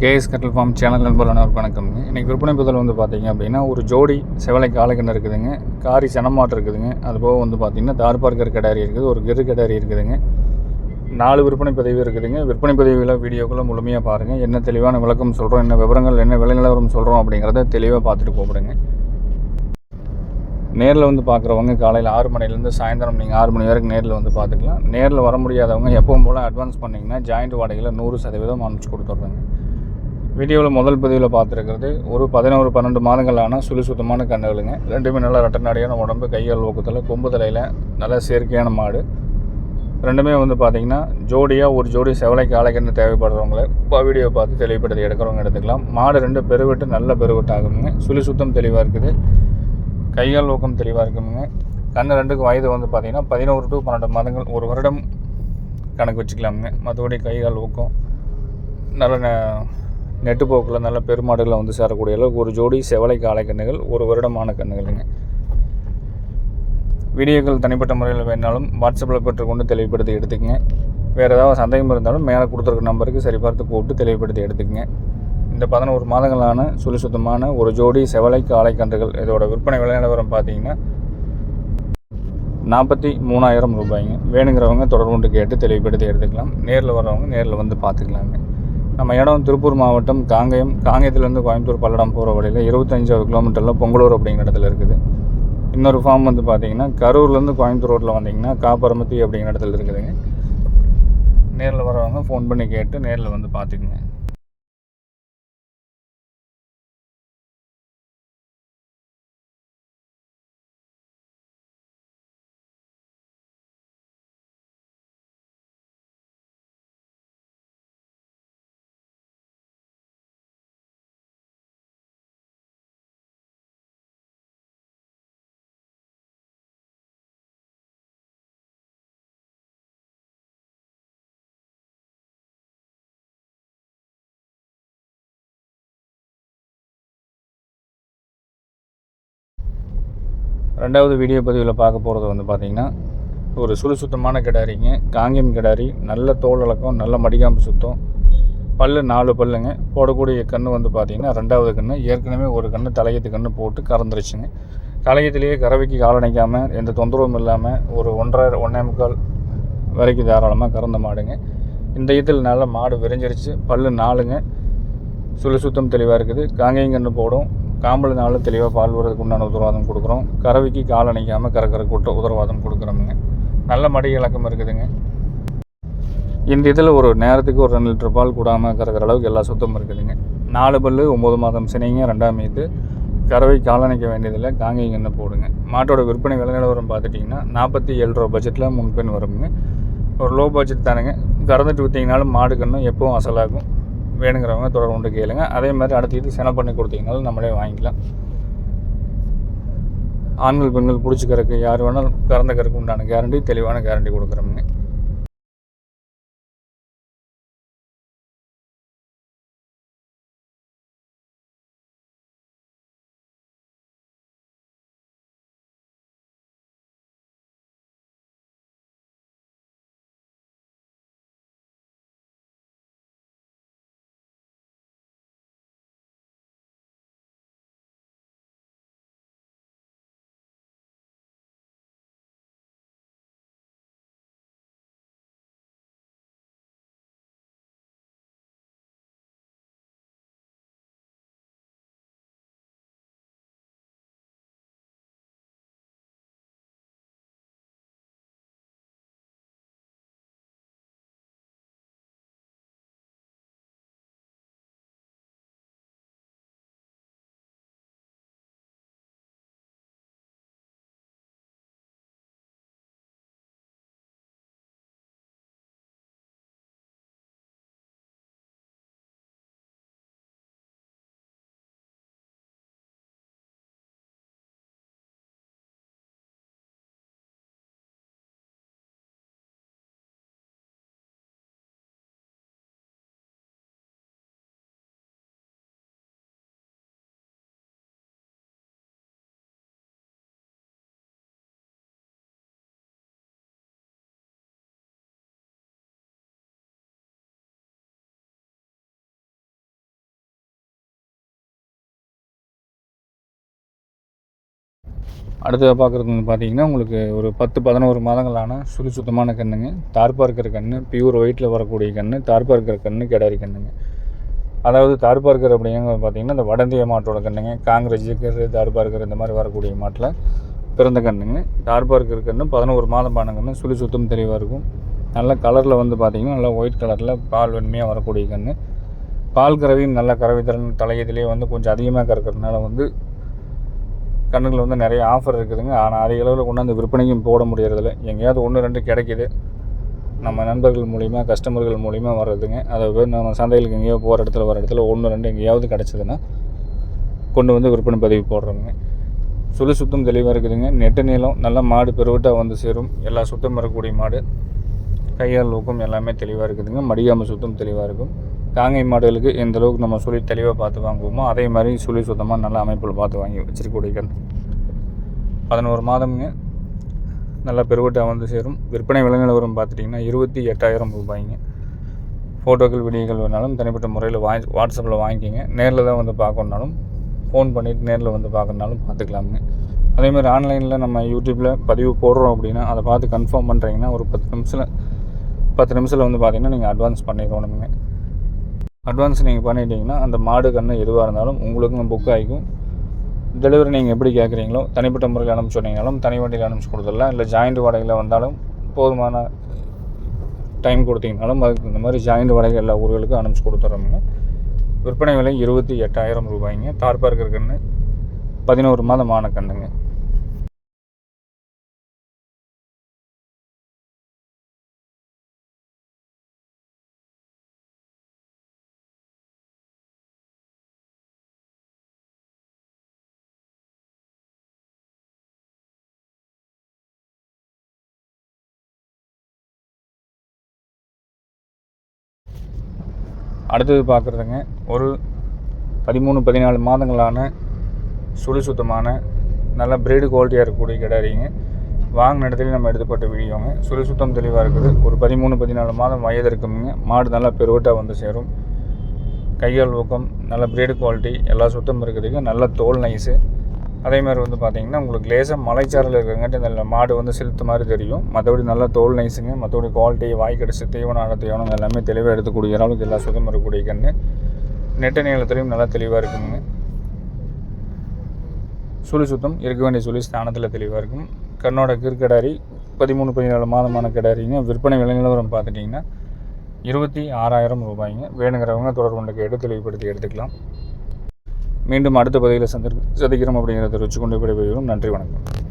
KS கட்டல் form channel நண்பர்களான ஒரு வணக்கம்ங்க இன்றைக்கி விற்பனை புதல் வந்து பார்த்தீங்க அப்படின்னா ஒரு ஜோடி செவலை காலக்கண்ணு இருக்குதுங்க. காரி செனமாட்டு இருக்குதுங்க. அதுபோக வந்து பார்த்தீங்கன்னா தார்பார்க்கர் கடாரி இருக்குது ஒரு கிரு கடாரி இருக்குதுங்க. நாலு விற்பனை பதிவு இருக்குதுங்க. விற்பனை பதிவில் வீடியோக்குள்ளே முழுமையாக பாருங்கள் என்ன தெளிவான விளக்கம் சொல்கிறோம் என்ன விவரங்கள் என்ன விலை நிலவரம் சொல்கிறோம் அப்படிங்கிறத தெளிவாக பார்த்துட்டு கூப்பிடுங்க நேரில் வந்து பார்க்குறவங்க காலையில் ஆறு மணிலேருந்து சாயந்தரம் நீங்கள் ஆறு மணி வரைக்கும் நேரில் வந்து பார்த்துக்கலாம். நேரில் வர முடியாதவங்க எப்பவும் போல் அட்வான்ஸ் பண்ணிங்கன்னா ஜாயிண்ட் வாடகையில் நூறு சதவீதம் அனுப்பிச்சு கொடுத்துட்றேங்க. வீடியோவில் முதல் பதிவில் பார்த்துருக்கிறது ஒரு பதினோரு பன்னெண்டு மாதங்களான சுழி சுத்தமான கண்ணுகளுங்க ரெண்டுமே நல்லா ரெட்டநாடியான உடம்பு கையால் ஊக்கத்தில் கொம்பு தலையில் நல்லா செயற்கையான மாடு. ரெண்டுமே வந்து பார்த்திங்கன்னா ஜோடியாக ஒரு ஜோடி செவலைக்கு ஆலைக்கன்று தேவைப்படுறவங்கள இப்போ வீடியோ பார்த்து தெளிவுபடுத்தி எடுக்கிறவங்க எடுத்துக்கலாம். மாடு ரெண்டு பெருவிட்டு நல்ல பெருவிட்டு ஆகுங்க சுழி சுத்தம் தெளிவாக இருக்குது. கையால் ஊக்கம் தெளிவாக இருக்குங்க கண்ணு ரெண்டுக்கு வயது வந்து பார்த்திங்கன்னா பதினோரு டு பன்னெண்டு மாதங்கள் ஒரு வருடம் கணக்கு வச்சுக்கலாமுங்க. மற்றபடி கைகால் ஊக்கம் நல்ல நெட்டுப்போக்கில் நல்ல பெருமாடுகளை வந்து சேரக்கூடிய அளவுக்கு ஒரு ஜோடி செவலை காளை கண்ணுகள் ஒரு வருடமான கண்ணுகளுங்க வீடியோக்கள் தனிப்பட்ட முறையில் வேணாலும் வாட்ஸ்அப்பில் பெற்றுக்கொண்டு தெளிவுபடுத்தி எடுத்துக்கங்க. வேறு ஏதாவது சந்தேகம் இருந்தாலும் மேலே கொடுத்துருக்க நம்பருக்கு சரிபார்த்து கூப்பிட்டு தெளிவுபடுத்தி எடுத்துக்கங்க. இந்த பதினோரு மாதங்களான சுழி சுத்தமான ஒரு ஜோடி செவலை காளை கன்றுகள் இதோட விற்பனை விலை நிலவரம் பார்த்தீங்கன்னா நாற்பத்தி மூணாயிரம் ரூபாய்ங்க. வேணுங்கிறவங்க தொடர்பு கொண்டு கேட்டு தெளிவுபடுத்தி எடுத்துக்கலாம். நேரில் வரவங்க நேரில் வந்து பார்த்துக்கலாங்க. நம்ம இடம் திருப்பூர் மாவட்டம் காங்கயம் காங்கயத்துலேருந்து கோயம்புத்தூர் பல்லடம் போகிற வழியில் இருபத்தஞ்சாவது கிலோமீட்டரில் பொங்கலூர் அப்படிங்கிற இடத்துல இருக்குது. இன்னொரு ஃபார்ம் வந்து பார்த்தீங்கன்னா கரூர்லேருந்து கோயம்புத்தூர் ரோட்டில் வந்தீங்கன்னா காப்பரமத்தி அப்படிங்கிற இடத்துல இருக்குதுங்க. நேரில் வரவங்க ஃபோன் பண்ணி கேட்டு நேரில் வந்து பார்த்துக்குங்க ரெண்டாவது வீடியோ பதிவில் பார்க்க போகிறது வந்து பார்த்திங்கன்னா ஒரு சுறுசுத்தமான கிடாரிங்க. காங்கேயம் கிடாரி நல்ல தோல் இலக்கம் நல்ல மடிக்காம்பு சுத்தம். பல்லு நாலு பல்லுங்க. போடக்கூடிய கன்று வந்து பார்த்திங்கன்னா ரெண்டாவது கன்று ஏற்கனவே ஒரு கன்று தலையத்து கன்று போட்டு கறந்துருச்சுங்க. தலையத்திலேயே கறவைக்கு காலணிக்காமல் எந்த தொந்தரவும் இல்லாமல் ஒரு ஒன்றரை ஒன்றே முக்கால் வரைக்கும் தாராளமாக கறந்த மாடுங்க. இந்த இதில் நல்லா மாடு விரிஞ்சிருச்சு. பல்லு நாலுங்க. சுழி சுத்தம் தெளிவாக இருக்குது காங்கேயங்கன்று போடும். காம்பல் தெளிவாக பால் வரதுக்கு உண்டான உத்தரவாதம் கொடுக்குறோம். கறவைக்கு கால் அணைக்காமல் கறக்கற கூட்ட உத்தரவாதம் கொடுக்குறோமுங்க. நல்ல மடி இலக்கம் இருக்குதுங்க. இந்த இதில் ஒரு நேரத்துக்கு ஒரு ரெண்டு லிட்டர் பால் கூடாமல் கறக்கிற அளவுக்கு எல்லா சுத்தமும் இருக்குதுங்க. நாலு பல்லு ஒம்பது மாதம் சினைங்க ரெண்டாம் மீது கறவை வேண்டியதில் வேண்டியதில்லை என்ன போடுங்க. மாட்டோட விற்பனை விலை நிலவரம் பார்த்துட்டிங்கன்னா நாற்பத்தி ஏழு ரூபா பட்ஜெட்டில் முன்பின் வருங்க ஒரு லோ பட்ஜெட் தானுங்க. கறந்துட்டு விற்றீங்கனாலும் மாடு கண்ணும் எப்பவும் அசலாகும். வேணுங்கிறவங்க தொடர்பு கொண்டு கேளுங்க. அதே மாதிரி அடுத்த இது சென பண்ணி கொடுத்தீங்கனாலும் நம்மளே வாங்கிக்கலாம். ஆண்கள் பெண்கள் பிடிச்சிக்கிறதுக்கு யார் வேணாலும் கறந்த கறக்கு உண்டான கேரண்டி தெளிவான கேரண்டி கொடுக்குறோமுங்க அடுத்ததாக பார்க்குறது வந்து பார்த்தீங்கன்னா உங்களுக்கு ஒரு பத்து பதினோரு மாதங்களான சுழி சுத்தமான கண்ணுங்க தார்ப்பாக இருக்கிற கன்று பியூர் ஒயிட்டில் வரக்கூடிய கன்று தார்ப்பாக இருக்கிற கன்று கிடாரி கண்ணுங்க. அதாவது தார்பார்க்கர் அப்படிங்கிறது பார்த்தீங்கன்னா இந்த வடந்திய மாட்டோட கண்ணுங்க காங்கிரஸ் ஜிக்கர் தார்பார்க்கர் இந்த மாதிரி வரக்கூடிய மாட்டில் பிறந்த கண்ணுங்க. தார்பார்க்கர் கன்று பதினோரு மாதம் பானங்கன்னு சுழி சுத்தம் தெளிவாக இருக்கும். நல்ல கலரில் வந்து பார்த்திங்கன்னா நல்லா ஒயிட் கலரில் பால் வெண்மையாக வரக்கூடிய கன்று பால் கறவையும் நல்ல கறவை திறன் தலையத்திலே வந்து கொஞ்சம் அதிகமாக கறக்கிறதுனால வந்து கண்ணுகள் வந்து நிறைய ஆஃபர் இருக்குதுங்க. ஆனால் அதிக அளவில் கொண்டாந்து விற்பனைக்கும் போட முடியறதில்ல. எங்கேயாவது ஒன்று ரெண்டு கிடைக்கிது. நம்ம நண்பர்கள் மூலிமா கஸ்டமர்கள் மூலிமா வர்றதுங்க. அதை நம்ம சந்தைகளுக்கு எங்கேயோ போகிற இடத்துல வர இடத்துல ஒன்று ரெண்டு எங்கேயாவது கிடச்சிதுன்னா கொண்டு வந்து விற்பனை பதிவு போடுறோங்க. சுழி சுத்தம் தெளிவாக இருக்குதுங்க. நெட்டு நீளம் நல்ல மாடு பெருவிட்டாக வந்து சேரும். எல்லா சுத்தம் வரக்கூடிய மாடு. கையால் ஊக்கம் எல்லாமே தெளிவாக இருக்குதுங்க. மடியாமல் சுத்தம் தெளிவாக இருக்கும். காங்கை மாடுகளுக்கு எந்த அளவுக்கு நம்ம சுழி தெளிவாக பார்த்து வாங்குவோமோ அதே மாதிரி சுழி சுத்தமாக நல்ல அமைப்பில் பார்த்து வாங்கி வச்சிருக்கக்கூடிய பதினோரு மாதம்ங்க. நல்லா பெருவட்டாக வந்து சேரும். விற்பனை விலை நிலவரம் பார்த்துட்டிங்கன்னா இருபத்தி எட்டாயிரம் ரூபாய்ங்க. ஃபோட்டோக்கள் வீடியோக்கள் வேணாலும் தனிப்பட்ட முறையில் வாங்கி வாட்ஸ்அப்பில் வாங்கிக்கிங்க. நேரில் தான் வந்து பார்க்கணுனாலும் ஃபோன் பண்ணிவிட்டு நேரில் வந்து பார்க்கணுனாலும் பார்த்துக்கலாமுங்க. அதேமாதிரி ஆன்லைனில் நம்ம யூடியூப்பில் பதிவு போடுறோம் அப்படின்னா அதை பார்த்து கன்ஃபார்ம் பண்ணுறீங்கன்னா ஒரு பத்து நிமிஷத்தில் பத்து நிமிஷத்தில் வந்து பார்த்தீங்கன்னா நீங்கள் அட்வான்ஸ் பண்ணிடணுங்க அட்வான்ஸ் நீங்கள் பண்ணிட்டீங்கன்னா அந்த மாடு கன்று எதுவாக இருந்தாலும் உங்களுக்கும் புக் ஆகிக்கும். டெலிவரி நீங்கள் எப்படி கேட்குறீங்களோ தனிப்பட்ட முறையில் அனுப்பிச்சு சொன்னீங்கனாலும் தனி வண்டியில் அனுப்பிச்சு கொடுத்துடலாம். இல்லை ஜாயிண்ட் வாடகையில் வந்தாலும் போதுமான டைம் கொடுத்தீங்கனாலும் அதுக்கு இந்த மாதிரி ஜாயிண்ட் வாடகை எல்லா ஊர்களுக்கும் அனுப்பிச்சு கொடுத்துட்றோமுங்க விற்பனை விலை இருபத்தி எட்டாயிரம் ரூபாய்ங்க. தார்பார்க்கர் கன்று பதினோரு மாதமான கண்ணுங்க. அடுத்தது பார்க்குறதுங்க ஒரு பதிமூணு பதினாலு மாதங்களான சுழி சுத்தமான நல்ல பிரீடு குவாலிட்டியாக இருக்கக்கூடிய கிடாரிங்க வாங்கின இடத்துல நம்ம எடுத்துப்பட்ட வீடியோங்க. சுழி சுத்தம் தெளிவாக இருக்குது. ஒரு பதிமூணு பதினாலு மாதம் வயது இருக்குங்க. மாடு நல்லா பெருவட்டாக வந்து சேரும். கையால் ஊக்கம் நல்ல பிரீடு குவாலிட்டி எல்லா சுத்தம் இருக்குதுங்க. நல்ல தோல் நைஸு அதே மாதிரி வந்து பார்த்தீங்கன்னா உங்களுக்கு லேசாக மலைச்சாரில் இருக்கிறங்காட்டி இந்த மாடு வந்து செலுத்து மாதிரி தெரியும். மற்றபடி நல்லா தோல் நைஸுங்க. மற்றபடி குவாலிட்டி வாய் கிடச்சி தீவனம் அட தீவனம் எல்லாமே தெளிவாக எடுத்துக்கூடிய அளவுக்கு எல்லா சுத்தம் இருக்கக்கூடிய கன்று. நெட்ட நீளத்துலையும் நல்லா தெளிவாக இருக்குங்க. சுழி சுத்தம் இருக்க வேண்டிய சுழி ஸ்தானத்தில் தெளிவாக இருக்கும். கண்ணோட கிற்கடாரி பதிமூணு பதினாலு மாதமான கிடாரிங்க. விற்பனை விலை நிலவரம் பார்த்துட்டிங்கன்னா இருபத்தி ஆறாயிரம் ரூபாய்ங்க. வேணுங்கிறவங்க தொடர்பு கொண்டு கேட்டு தெளிவுபடுத்தி எடுத்துக்கலாம். மீண்டும் அடுத்த பகுதியில் சந்திக்கிறோம் அப்படிங்கிறத வச்சு கொண்டு விடைபெறுகிறோம். நன்றி வணக்கம்.